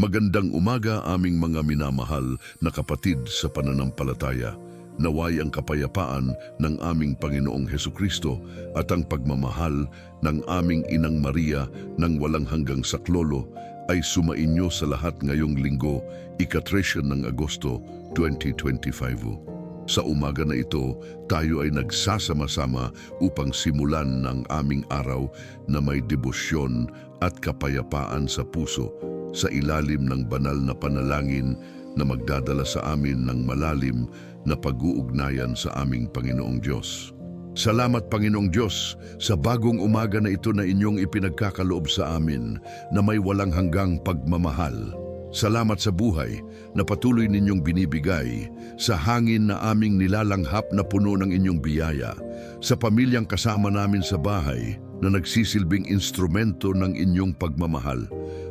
Magandang umaga aming mga minamahal na kapatid sa pananampalataya. Naway ang kapayapaan ng aming Panginoong Heso Kristo at ang pagmamahal ng aming Inang Maria ng walang hanggang saklolo ay sumainyo sa lahat ngayong linggo, ikatresyon ng Agosto 2025. Sa umaga na ito, tayo ay nagsasama-sama upang simulan ng aming araw na may debosyon at kapayapaan sa puso sa ilalim ng banal na panalangin na magdadala sa amin ng malalim na pag-uugnayan sa aming Panginoong Diyos. Salamat Panginoong Diyos sa bagong umaga na ito na inyong ipinagkakaloob sa amin na may walang hanggang pagmamahal. Salamat sa buhay na patuloy ninyong binibigay, sa hangin na aming nilalanghap na puno ng inyong biyaya, sa pamilyang kasama namin sa bahay na nagsisilbing instrumento ng inyong pagmamahal,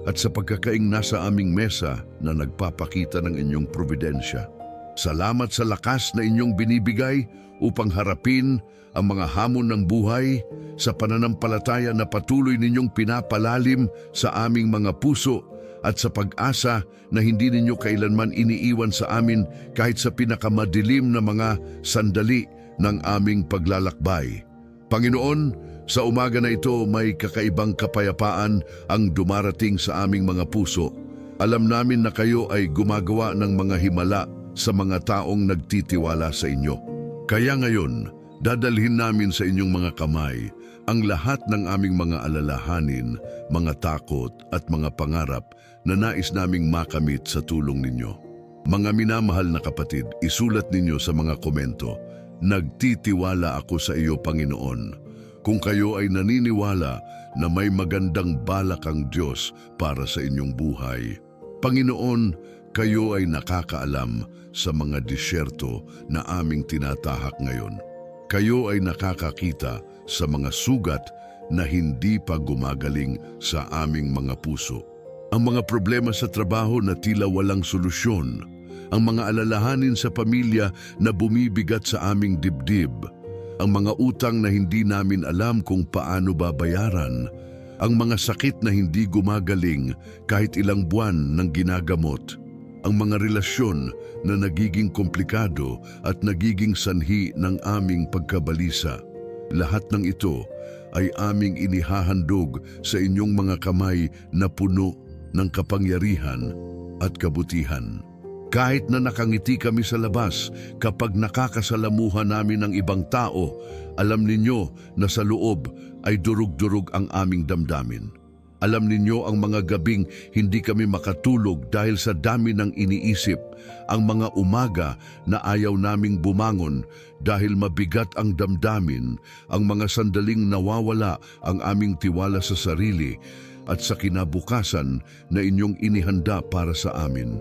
at sa pagkakaing nasa aming mesa na nagpapakita ng inyong providensya. Salamat sa lakas na inyong binibigay upang harapin ang mga hamon ng buhay sa pananampalataya na patuloy ninyong pinapalalim sa aming mga puso at sa pag-asa na hindi ninyo kailanman iniiwan sa amin kahit sa pinakamadilim na mga sandali ng aming paglalakbay. Panginoon, sa umaga na ito may kakaibang kapayapaan ang dumarating sa aming mga puso. Alam namin na kayo ay gumagawa ng mga himala sa mga taong nagtitiwala sa inyo. Kaya ngayon, dadalhin namin sa inyong mga kamay ang lahat ng aming mga alalahanin, mga takot at mga pangarap na nais naming makamit sa tulong ninyo. Mga minamahal na kapatid, isulat ninyo sa mga komento, Nagtitiwala ako sa iyo, Panginoon. Kung kayo ay naniniwala na may magandang balak ang Diyos para sa inyong buhay. Panginoon, kayo ay nakakaalam sa mga disyerto na aming tinatahak ngayon. Kayo ay nakakakita sa mga sugat na hindi pa gumagaling sa aming mga puso. Ang mga problema sa trabaho na tila walang solusyon. Ang mga alalahanin sa pamilya na bumibigat sa aming dibdib. Ang mga utang na hindi namin alam kung paano babayaran. Ang mga sakit na hindi gumagaling kahit ilang buwan ng ginagamot. Ang mga relasyon na nagiging komplikado at nagiging sanhi ng aming pagkabalisa. Lahat ng ito ay aming inihahandog sa inyong mga kamay na puno ng kapangyarihan at kabutihan. Kahit na nakangiti kami sa labas, kapag nakakasalamuhan namin ng ibang tao, alam ninyo na sa loob ay durug-durug ang aming damdamin. Alam ninyo ang mga gabing hindi kami makatulog dahil sa dami ng iniisip, ang mga umaga na ayaw naming bumangon dahil mabigat ang damdamin, ang mga sandaling nawawala ang aming tiwala sa sarili at sa kinabukasan na inyong inihanda para sa amin.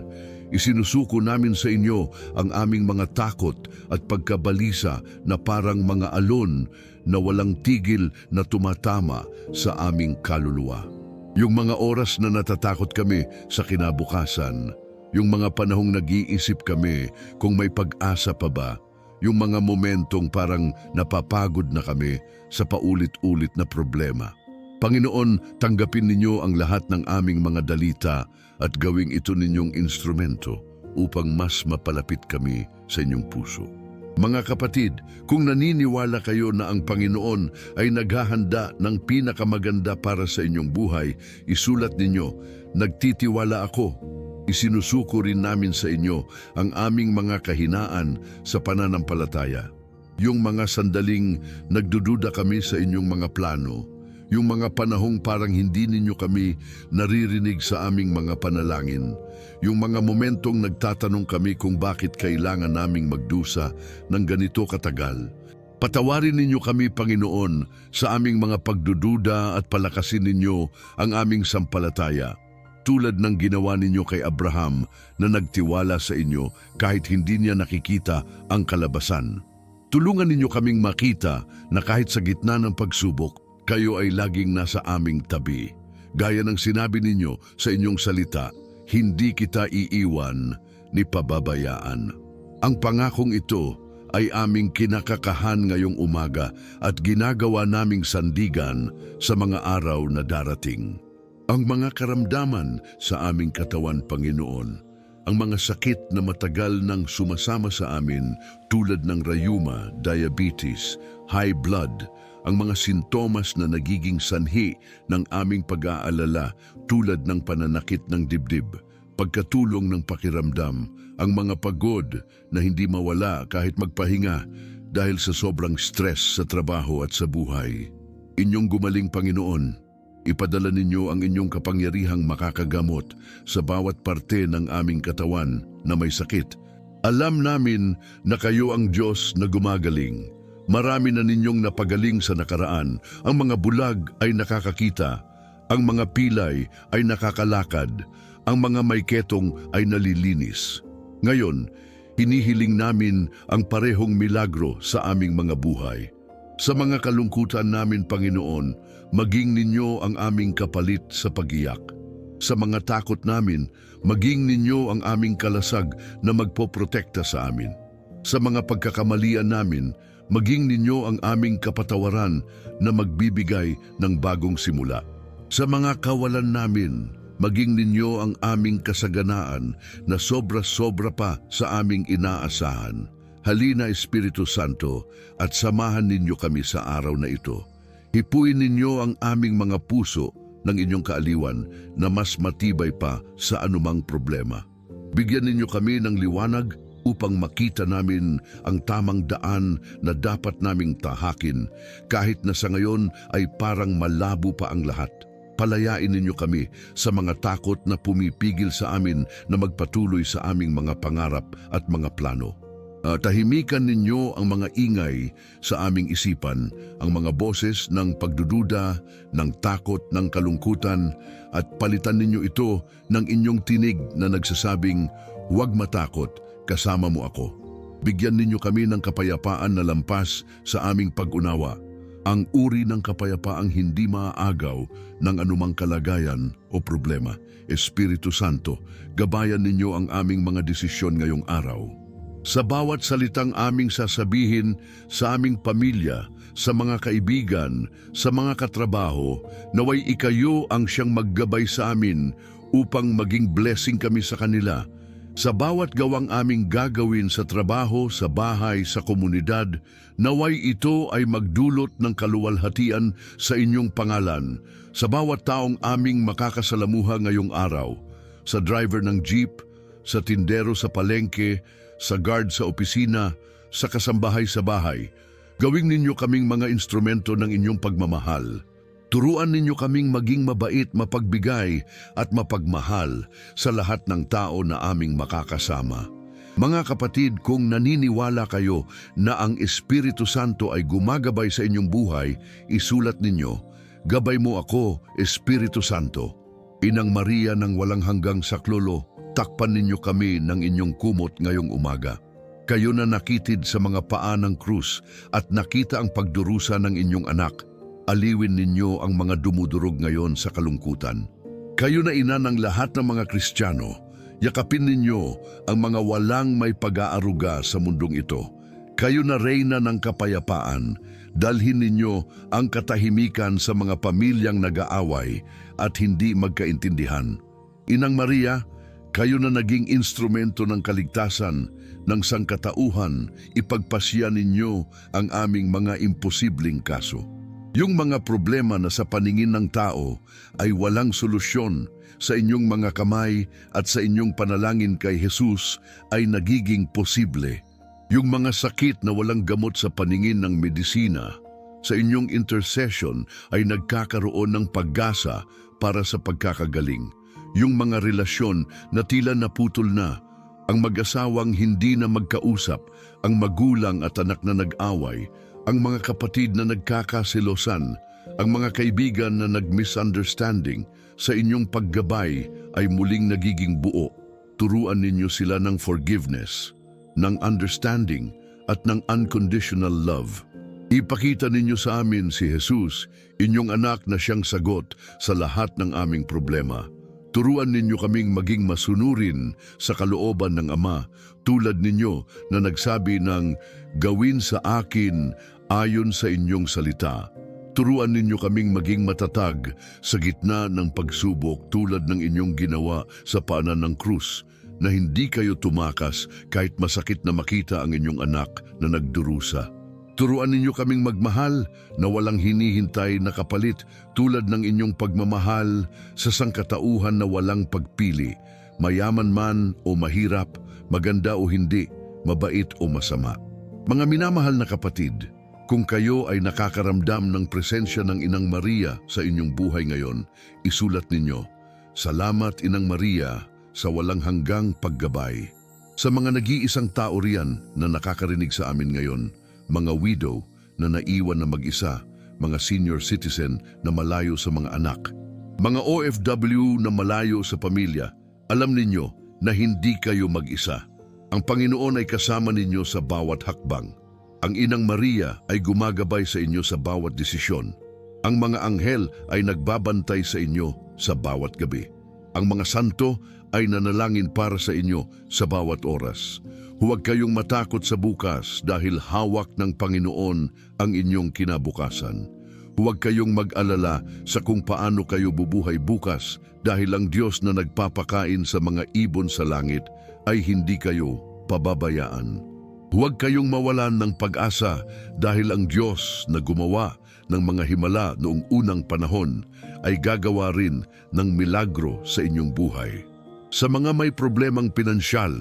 Isinusuko namin sa inyo ang aming mga takot at pagkabalisa na parang mga alon na walang tigil na tumatama sa aming kaluluwa. Yung mga oras na natatakot kami sa kinabukasan, yung mga panahong nag-iisip kami kung may pag-asa pa ba, yung mga momentong parang napapagod na kami sa paulit-ulit na problema. Panginoon, tanggapin ninyo ang lahat ng aming mga dalita at gawing ito ninyong instrumento upang mas mapalapit kami sa inyong puso. Mga kapatid, kung naniniwala kayo na ang Panginoon ay naghahanda ng pinakamaganda para sa inyong buhay, isulat ninyo, nagtitiwala ako. Isinusuko rin namin sa inyo ang aming mga kahinaan sa pananampalataya. Yung mga sandaling nagdududa kami sa inyong mga plano, yung mga panahong parang hindi ninyo kami naririnig sa aming mga panalangin. Yung mga momentong nagtatanong kami kung bakit kailangan naming magdusa ng ganito katagal. Patawarin ninyo kami, Panginoon, sa aming mga pagdududa at palakasin ninyo ang aming sampalataya. Tulad ng ginawa ninyo kay Abraham na nagtiwala sa inyo kahit hindi niya nakikita ang kalabasan. Tulungan ninyo kaming makita na kahit sa gitna ng pagsubok, kayo ay laging nasa aming tabi. Gaya ng sinabi ninyo sa inyong salita, hindi kita iiwan ni pababayaan. Ang pangakong ito ay aming kinakakahan ngayong umaga at ginagawa naming sandigan sa mga araw na darating. Ang mga karamdaman sa aming katawan, Panginoon, ang mga sakit na matagal nang sumasama sa amin tulad ng rayuma, diabetes, high blood, ang mga sintomas na nagiging sanhi ng aming pag-aalala tulad ng pananakit ng dibdib, pagkatulong ng pakiramdam, ang mga pagod na hindi mawala kahit magpahinga dahil sa sobrang stress sa trabaho at sa buhay. Inyong gumaling Panginoon, ipadala ninyo ang inyong kapangyarihang makakagamot sa bawat parte ng aming katawan na may sakit. Alam namin na kayo ang Diyos na gumagaling. Marami na ninyong napagaling sa nakaraan. Ang mga bulag ay nakakakita. Ang mga pilay ay nakakalakad. Ang mga may ketong ay nalilinis. Ngayon, hinihiling namin ang parehong milagro sa aming mga buhay. Sa mga kalungkutan namin, Panginoon, maging ninyo ang aming kapalit sa pagiyak. Sa mga takot namin, maging ninyo ang aming kalasag na magpoprotekta sa amin. Sa mga pagkakamalian namin, maging ninyo ang aming kapatawaran na magbibigay ng bagong simula. Sa mga kawalan namin, maging ninyo ang aming kasaganaan na sobra-sobra pa sa aming inaasahan. Halina Espiritu Santo at samahan ninyo kami sa araw na ito. Hipuin ninyo ang aming mga puso ng inyong kaaliwan na mas matibay pa sa anumang problema. Bigyan ninyo kami ng liwanag upang makita namin ang tamang daan na dapat naming tahakin kahit na sa ngayon ay parang malabo pa ang lahat. Palayain ninyo kami sa mga takot na pumipigil sa amin na magpatuloy sa aming mga pangarap at mga plano. Ah, tahimikan ninyo ang mga ingay sa aming isipan, ang mga boses ng pagdududa, ng takot, ng kalungkutan, at palitan ninyo ito ng inyong tinig na nagsasabing, Huwag matakot, kasama mo ako. Bigyan ninyo kami ng kapayapaan na lampas sa aming pag-unawa, ang uri ng kapayapaang hindi maaagaw ng anumang kalagayan o problema. Espiritu Santo, gabayan ninyo ang aming mga desisyon ngayong araw. Sa bawat salitang aming sasabihin sa aming pamilya, sa mga kaibigan, sa mga katrabaho, naway ikayo ang siyang maggabay sa amin upang maging blessing kami sa kanila. Sa bawat gawang aming gagawin sa trabaho, sa bahay, sa komunidad, naway ito ay magdulot ng kaluwalhatian sa inyong pangalan. Sa bawat taong aming makakasalamuha ngayong araw, sa driver ng jeep, sa tindero sa palengke, sa guard sa opisina, sa kasambahay sa bahay. Gawing ninyo kaming mga instrumento ng inyong pagmamahal. Turuan ninyo kaming maging mabait, mapagbigay at mapagmahal sa lahat ng tao na aming makakasama. Mga kapatid, kung naniniwala kayo na ang Espiritu Santo ay gumagabay sa inyong buhay, isulat ninyo, Gabay mo ako, Espiritu Santo. Inang Maria ng walang hanggang saklolo, takpan ninyo kami ng inyong kumot ngayong umaga. Kayo na nakitid sa mga paa ng krus at nakita ang pagdurusa ng inyong anak, aliwin ninyo ang mga dumudurog ngayon sa kalungkutan. Kayo na ina ng lahat ng mga Kristiyano, yakapin ninyo ang mga walang may pag-aaruga sa mundong ito. Kayo na reyna ng kapayapaan, dalhin ninyo ang katahimikan sa mga pamilyang nag-aaway at hindi magkaintindihan. Inang Maria, kayo na naging instrumento ng kaligtasan, ng sangkatauhan, ipagpasya ninyo ang aming mga imposibleng kaso. Yung mga problema na sa paningin ng tao ay walang solusyon sa inyong mga kamay at sa inyong panalangin kay Jesus ay nagiging posible. Yung mga sakit na walang gamot sa paningin ng medisina, sa inyong intercession ay nagkakaroon ng paggasa para sa pagkakagaling. Yung mga relasyon na tila naputol na, ang mag-asawang hindi na magkausap, ang magulang at anak na nag-away, ang mga kapatid na nagkakasilosan, ang mga kaibigan na nag-misunderstanding, sa inyong paggabay ay muling nagiging buo. Turuan ninyo sila ng forgiveness, ng understanding at ng unconditional love. Ipakita ninyo sa amin si Jesus, inyong anak na siyang sagot sa lahat ng aming problema. Turuan ninyo kaming maging masunurin sa kalooban ng Ama tulad ninyo na nagsabi ng gawin sa akin ayon sa inyong salita. Turuan ninyo kaming maging matatag sa gitna ng pagsubok tulad ng inyong ginawa sa paanan ng krus, na hindi kayo tumakas kahit masakit na makita ang inyong anak na nagdurusa. Turuan ninyo kaming magmahal na walang hinihintay na kapalit tulad ng inyong pagmamahal sa sangkatauhan na walang pagpili, mayaman man o mahirap, maganda o hindi, mabait o masama. Mga minamahal na kapatid, kung kayo ay nakakaramdam ng presensya ng Inang Maria sa inyong buhay ngayon, isulat ninyo, Salamat Inang Maria sa walang hanggang paggabay. Sa mga nag-iisang tao riyan na nakakarinig sa amin ngayon, mga widow na naiwan na mag-isa, mga senior citizen na malayo sa mga anak, mga OFW na malayo sa pamilya, alam ninyo na hindi kayo mag-isa. Ang Panginoon ay kasama ninyo sa bawat hakbang. Ang Inang Maria ay gumagabay sa inyo sa bawat desisyon. Ang mga anghel ay nagbabantay sa inyo sa bawat gabi. Ang mga santo ay nanalangin para sa inyo sa bawat oras. Huwag kayong matakot sa bukas dahil hawak ng Panginoon ang inyong kinabukasan. Huwag kayong mag-alala sa kung paano kayo bubuhay bukas dahil ang Diyos na nagpapakain sa mga ibon sa langit ay hindi kayo pababayaan. Huwag kayong mawalan ng pag-asa dahil ang Diyos na gumawa ng mga himala noong unang panahon ay gagawa rin ng milagro sa inyong buhay. Sa mga may problemang pinansyal,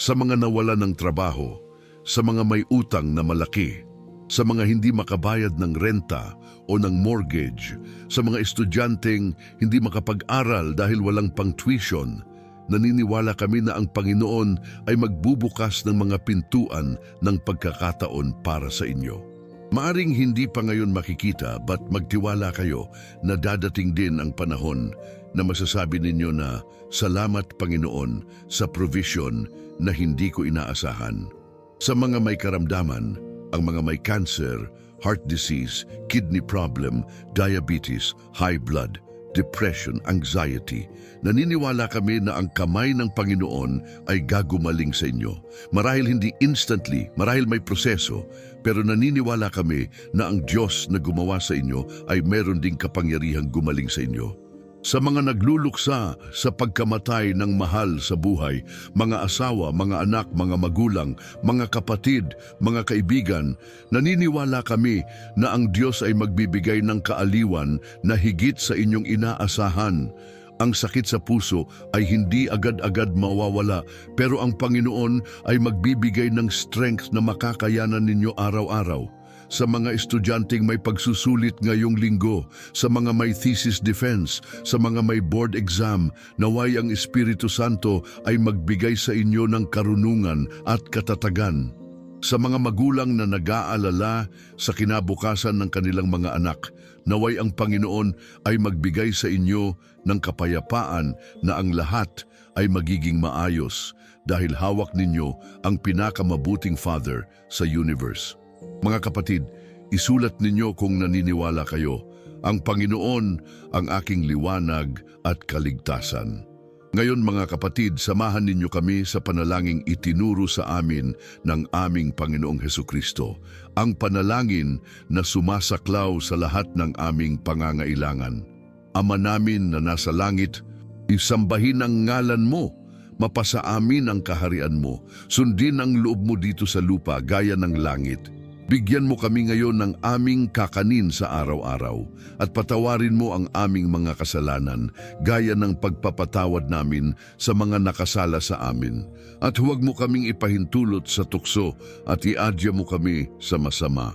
sa mga nawala ng trabaho, sa mga may utang na malaki, sa mga hindi makabayad ng renta o ng mortgage, sa mga estudyanteng hindi makapag-aral dahil walang pang tuition, naniniwala kami na ang Panginoon ay magbubukas ng mga pintuan ng pagkakataon para sa inyo. Maaring hindi pa ngayon makikita but magtiwala kayo na dadating din ang panahon na masasabi ninyo na salamat Panginoon sa provision na hindi ko inaasahan. Sa mga may karamdaman, ang mga may cancer, heart disease, kidney problem, diabetes, high blood, depression, anxiety, naniniwala kami na ang kamay ng Panginoon ay gagumaling sa inyo. Marahil hindi instantly, marahil may proseso, pero naniniwala kami na ang Diyos na gumawa sa inyo ay meron ding kapangyarihang gumaling sa inyo. Sa mga nagluluksa sa pagkamatay ng mahal sa buhay, mga asawa, mga anak, mga magulang, mga kapatid, mga kaibigan, naniniwala kami na ang Diyos ay magbibigay ng kaaliwan na higit sa inyong inaasahan. Ang sakit sa puso ay hindi agad-agad mawawala, pero ang Panginoon ay magbibigay ng strength na makakayanan ninyo araw-araw sa mga estudyanteng may pagsusulit ngayong linggo, sa mga may thesis defense, sa mga may board exam, naway ang Espiritu Santo ay magbigay sa inyo ng karunungan at katatagan. Sa mga magulang na nag-aalala sa kinabukasan ng kanilang mga anak, naway ang Panginoon ay magbigay sa inyo ng kapayapaan na ang lahat ay magiging maayos dahil hawak ninyo ang pinakamabuting Father sa universe. Mga kapatid, isulat ninyo kung naniniwala kayo, ang Panginoon ang aking liwanag at kaligtasan. Ngayon mga kapatid, samahan ninyo kami sa panalangin itinuro sa amin ng aming Panginoong Heso Kristo, ang panalangin na sumasaklaw sa lahat ng aming pangangailangan. Ama namin na nasa langit, isambahin ang ngalan mo, mapasa amin ang kaharian mo, sundin ang loob mo dito sa lupa gaya ng langit. Bigyan mo kami ngayon ng aming kakanin sa araw-araw at patawarin mo ang aming mga kasalanan gaya ng pagpapatawad namin sa mga nakasala sa amin. At huwag mo kaming ipahintulot sa tukso at iadya mo kami sa masama.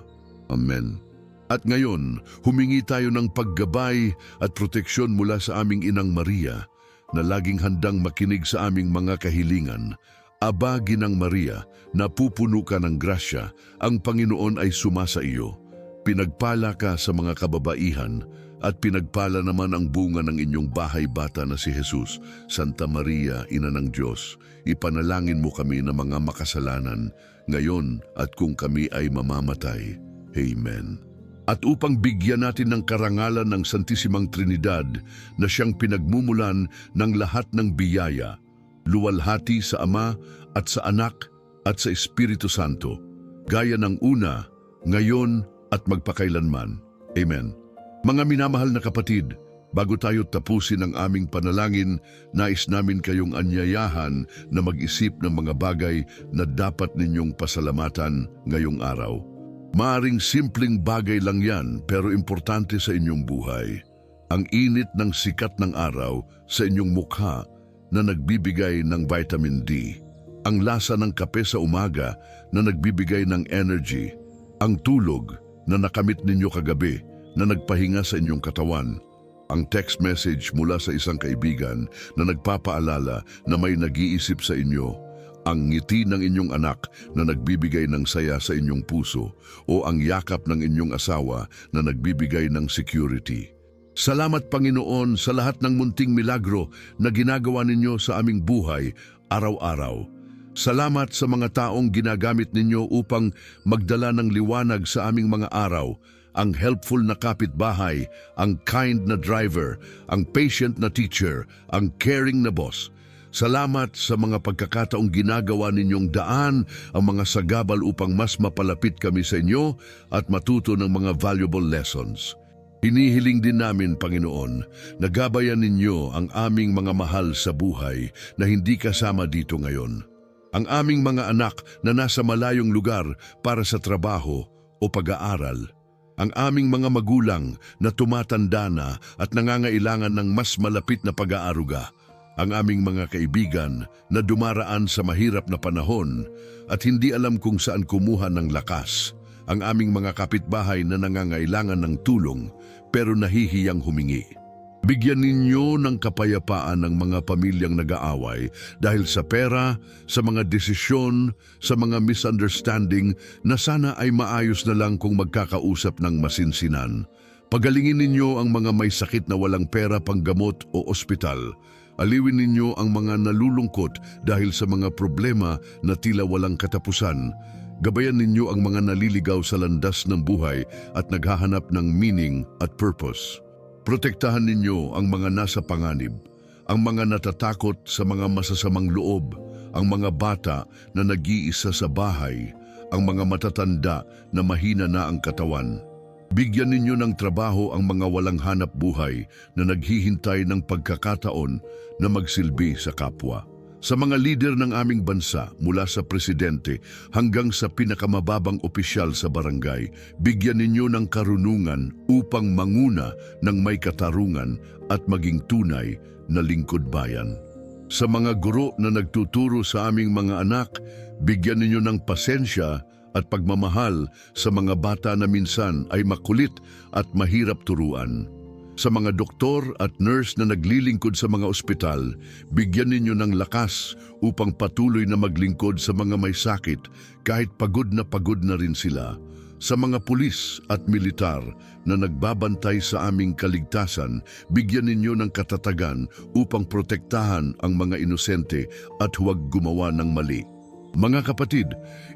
Amen. At ngayon, humingi tayo ng paggabay at proteksyon mula sa aming Inang Maria na laging handang makinig sa aming mga kahilingan Aba, Ginang Maria, napupuno ka ng grasya, ang Panginoon ay sumasa iyo. Pinagpala ka sa mga kababaihan, at pinagpala naman ang bunga ng inyong bahay bata na si Jesus. Santa Maria, Ina ng Diyos, ipanalangin mo kami na mga makasalanan, ngayon at kung kami ay mamamatay. Amen. At upang bigyan natin ng karangalan ng Santisimang Trinidad na siyang pinagmumulan ng lahat ng biyaya, luwalhati sa Ama at sa Anak at sa Espiritu Santo, gaya ng una, ngayon at magpakailanman. Amen. Mga minamahal na kapatid, bago tayo tapusin ang aming panalangin, nais namin kayong anyayahan na mag-isip ng mga bagay na dapat ninyong pasalamatan ngayong araw. Maaring simpleng bagay lang yan pero importante sa inyong buhay. Ang init ng sikat ng araw sa inyong mukha na nagbibigay ng vitamin D. Ang lasa ng kape sa umaga na nagbibigay ng energy. Ang tulog na nakamit ninyo kagabi na nagpahinga sa inyong katawan. Ang text message mula sa isang kaibigan na nagpapaalala na may nag-iisip sa inyo. Ang ngiti ng inyong anak na nagbibigay ng saya sa inyong puso o ang yakap ng inyong asawa na nagbibigay ng security. Salamat Panginoon sa lahat ng munting milagro na ginagawa ninyo sa aming buhay araw-araw. Salamat sa mga taong ginagamit ninyo upang magdala ng liwanag sa aming mga araw, ang helpful na kapitbahay, ang kind na driver, ang patient na teacher, ang caring na boss. Salamat sa mga pagkakataong ginagawa ninyong daan ang mga sagabal upang mas mapalapit kami sa inyo at matuto ng mga valuable lessons. Hinihiling din namin, Panginoon, na gabayan ninyo ang aming mga mahal sa buhay na hindi kasama dito ngayon. Ang aming mga anak na nasa malayong lugar para sa trabaho o pag-aaral. Ang aming mga magulang na tumatanda na at nangangailangan ng mas malapit na pag-aaruga. Ang aming mga kaibigan na dumaraan sa mahirap na panahon at hindi alam kung saan kumuha ng lakas. Ang aming mga kapitbahay na nangangailangan ng tulong pero nahihiyang humingi. Bigyan ninyo ng kapayapaan ng mga pamilyang nag-aaway dahil sa pera, sa mga desisyon, sa mga misunderstanding na sana ay maayos na lang kung magkakausap ng masinsinan. Pagalingin ninyo ang mga may sakit na walang pera panggamot o ospital. Aliwin ninyo ang mga nalulungkot dahil sa mga problema na tila walang katapusan. Gabayan ninyo ang mga naliligaw sa landas ng buhay at naghahanap ng meaning at purpose. Protektahan ninyo ang mga nasa panganib, ang mga natatakot sa mga masasamang loob, ang mga bata na nag-iisa sa bahay, ang mga matatanda na mahina na ang katawan. Bigyan ninyo ng trabaho ang mga walang hanap buhay na naghihintay ng pagkakataon na magsilbi sa kapwa. Sa mga lider ng aming bansa mula sa presidente hanggang sa pinakamababang opisyal sa barangay, bigyan ninyo ng karunungan upang manguna ng may katarungan at maging tunay na lingkod bayan. Sa mga guro na nagtuturo sa aming mga anak, bigyan ninyo ng pasensya at pagmamahal sa mga bata na minsan ay makulit at mahirap turuan. Sa mga doktor at nurse na naglilingkod sa mga ospital, bigyan ninyo ng lakas upang patuloy na maglingkod sa mga may sakit kahit pagod na pagod na rin sila. Sa mga pulis at militar na nagbabantay sa aming kaligtasan, bigyan ninyo ng katatagan upang protektahan ang mga inosente at huwag gumawa ng mali. Mga kapatid,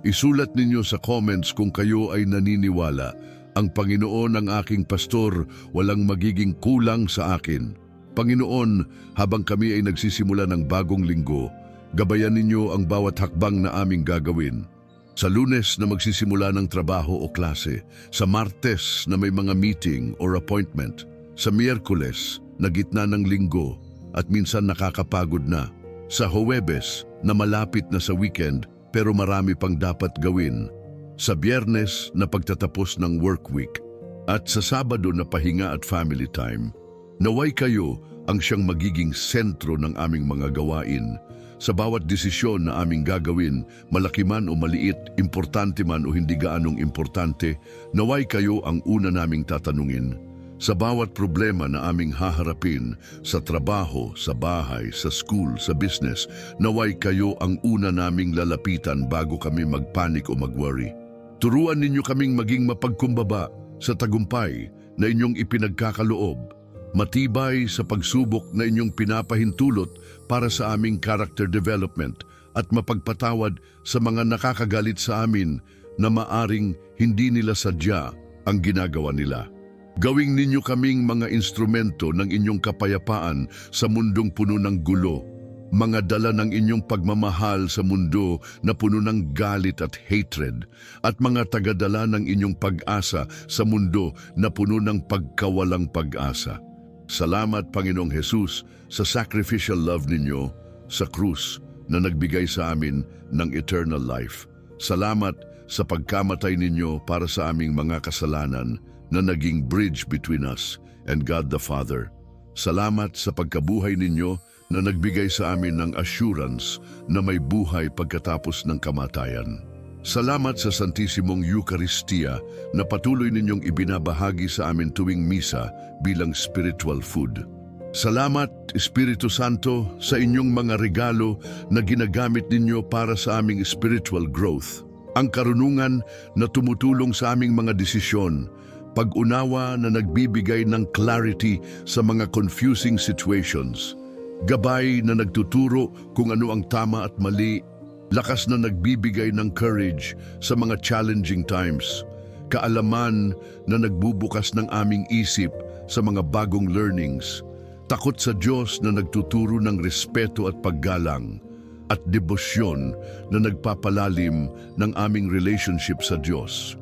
isulat ninyo sa comments kung kayo ay naniniwala. Ang Panginoon ang aking pastor, walang magiging kulang sa akin. Panginoon, habang kami ay nagsisimula ng bagong linggo, gabayan ninyo ang bawat hakbang na aming gagawin. Sa lunes na magsisimula ng trabaho o klase, sa martes na may mga meeting or appointment, sa miyerkules na gitna ng linggo at minsan nakakapagod na, sa Huwebes na malapit na sa weekend pero marami pang dapat gawin, sa biyernes na pagtatapos ng work week, at sa Sabado na pahinga at family time. Naway kayo ang siyang magiging sentro ng aming mga gawain. Sa bawat desisyon na aming gagawin, malaki man o maliit, importante man o hindi gaanong importante, naway kayo ang una naming tatanungin. Sa bawat problema na aming haharapin, sa trabaho, sa bahay, sa school, sa business, naway kayo ang una naming lalapitan bago kami magpanik o magworry. Turuan ninyo kaming maging mapagkumbaba sa tagumpay na inyong ipinagkakaloob, matibay sa pagsubok na inyong pinapahintulot para sa aming character development at mapagpatawad sa mga nakakagalit sa amin na maaring hindi nila sadya ang ginagawa nila. Gawing ninyo kaming mga instrumento ng inyong kapayapaan sa mundong puno ng gulo. Mga dala ng inyong pagmamahal sa mundo na puno ng galit at hatred, at mga tagadala ng inyong pag-asa sa mundo na puno ng pagkawalang pag-asa. Salamat, Panginoong Hesus, sa sacrificial love ninyo sa krus na nagbigay sa amin ng eternal life. Salamat sa pagkamatay ninyo para sa aming mga kasalanan na naging bridge between us and God the Father. Salamat sa pagkabuhay ninyo na nagbigay sa amin ng assurance na may buhay pagkatapos ng kamatayan. Salamat sa Santissimong Eucharistia na patuloy ninyong ibinabahagi sa amin tuwing misa bilang spiritual food. Salamat, Espiritu Santo, sa inyong mga regalo na ginagamit ninyo para sa aming spiritual growth. Ang karunungan na tumutulong sa aming mga desisyon, pag-unawa na nagbibigay ng clarity sa mga confusing situations, gabay na nagtuturo kung ano ang tama at mali, lakas na nagbibigay ng courage sa mga challenging times, kaalaman na nagbubukas ng aming isip sa mga bagong learnings, takot sa Diyos na nagtuturo ng respeto at paggalang, at debosyon na nagpapalalim ng aming relationship sa Diyos.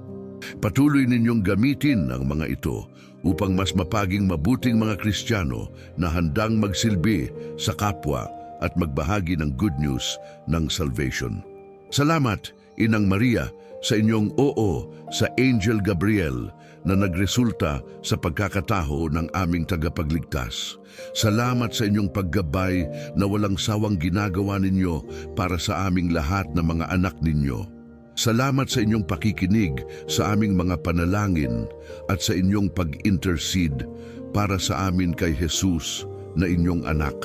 Patuloy ninyong gamitin ang mga ito upang mas mapaging mabuting mga Kristiyano na handang magsilbi sa kapwa at magbahagi ng good news ng salvation. Salamat, Inang Maria, sa inyong oo sa Angel Gabriel na nagresulta sa pagkakataho ng aming tagapagligtas. Salamat sa inyong paggabay na walang sawang ginagawa ninyo para sa aming lahat na mga anak ninyo. Salamat sa inyong pakikinig sa aming mga panalangin at sa inyong pag-intercede para sa amin kay Jesus na inyong anak.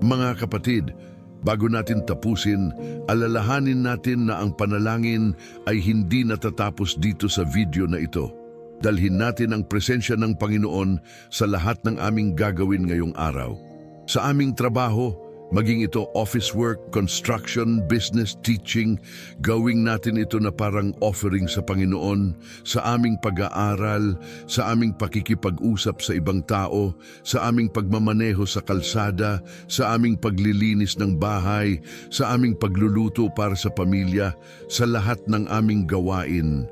Mga kapatid, bago natin tapusin, alalahanin natin na ang panalangin ay hindi natatapos dito sa video na ito. Dalhin natin ang presensya ng Panginoon sa lahat ng aming gagawin ngayong araw. Sa aming trabaho, maging ito office work, construction, business, teaching, gawing natin ito na parang offering sa Panginoon, sa aming pag-aaral, sa aming pakikipag-usap sa ibang tao, sa aming pagmamaneho sa kalsada, sa aming paglilinis ng bahay, sa aming pagluluto para sa pamilya, sa lahat ng aming gawain.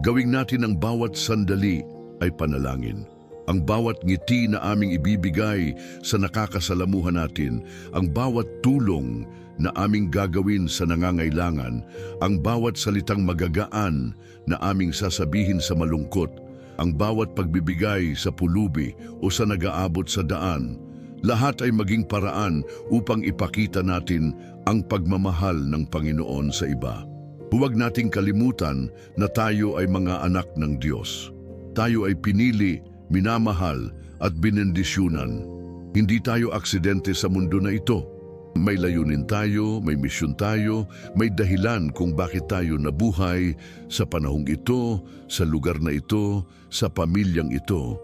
Gawing natin ang bawat sandali ay panalangin. Ang bawat ngiti na aming ibibigay sa nakakasalamuhan natin, ang bawat tulong na aming gagawin sa nangangailangan, ang bawat salitang magagaan na aming sasabihin sa malungkot, ang bawat pagbibigay sa pulubi o sa nagaabot sa daan, lahat ay maging paraan upang ipakita natin ang pagmamahal ng Panginoon sa iba. Huwag nating kalimutan na tayo ay mga anak ng Diyos. Tayo ay pinili, minamahal at binendisyunan. Hindi tayo aksidente sa mundo na ito. May layunin tayo, may misyon tayo, may dahilan kung bakit tayo nabuhay sa panahong ito, sa lugar na ito, sa pamilyang ito.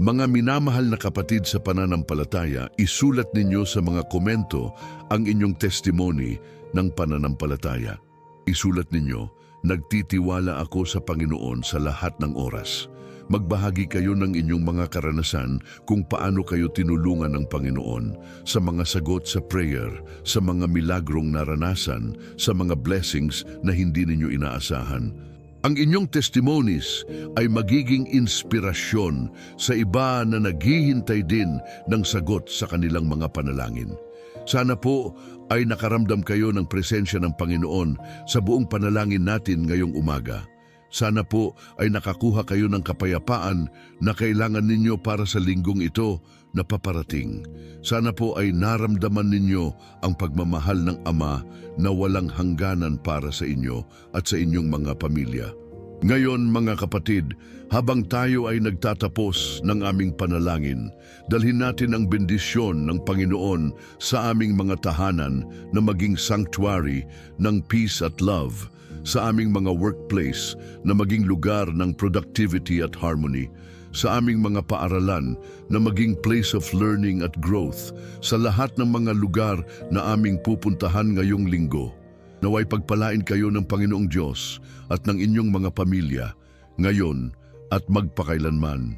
Mga minamahal na kapatid sa pananampalataya, isulat ninyo sa mga komento ang inyong testimony ng pananampalataya. Isulat ninyo, nagtitiwala ako sa Panginoon sa lahat ng oras. Magbahagi kayo ng inyong mga karanasan kung paano kayo tinulungan ng Panginoon sa mga sagot sa prayer, sa mga milagrong naranasan, sa mga blessings na hindi ninyo inaasahan. Ang inyong testimonies ay magiging inspirasyon sa iba na naghihintay din ng sagot sa kanilang mga panalangin. Sana po ay nakaramdam kayo ng presensya ng Panginoon sa buong panalangin natin ngayong umaga. Sana po ay nakakuha kayo ng kapayapaan na kailangan ninyo para sa linggong ito na paparating. Sana po ay naramdaman ninyo ang pagmamahal ng Ama na walang hangganan para sa inyo at sa inyong mga pamilya. Ngayon mga kapatid, habang tayo ay nagtatapos ng aming panalangin, dalhin natin ang bendisyon ng Panginoon sa aming mga tahanan na maging sanctuary ng peace at love, sa aming mga workplace na maging lugar ng productivity at harmony, sa aming mga paaralan na maging place of learning at growth, sa lahat ng mga lugar na aming pupuntahan ngayong linggo. Naway pagpalain kayo ng Panginoong Diyos at ng inyong mga pamilya, ngayon at magpakailanman.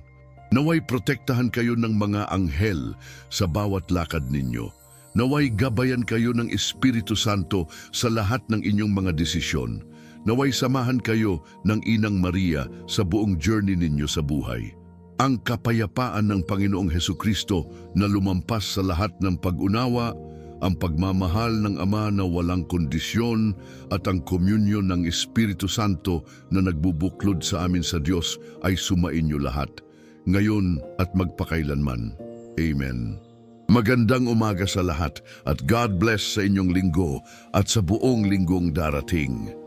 Naway protektahan kayo ng mga anghel sa bawat lakad ninyo. Naway gabayan kayo ng Espiritu Santo sa lahat ng inyong mga desisyon. Naway samahan kayo ng Inang Maria sa buong journey ninyo sa buhay. Ang kapayapaan ng Panginoong Heso Kristo na lumampas sa lahat ng pag-unawa, ang pagmamahal ng Ama na walang kondisyon at ang komunyon ng Espiritu Santo na nagbubuklod sa amin sa Diyos ay sumainyo lahat, ngayon at magpakailanman. Amen. Magandang umaga sa lahat at God bless sa inyong linggo at sa buong linggong darating.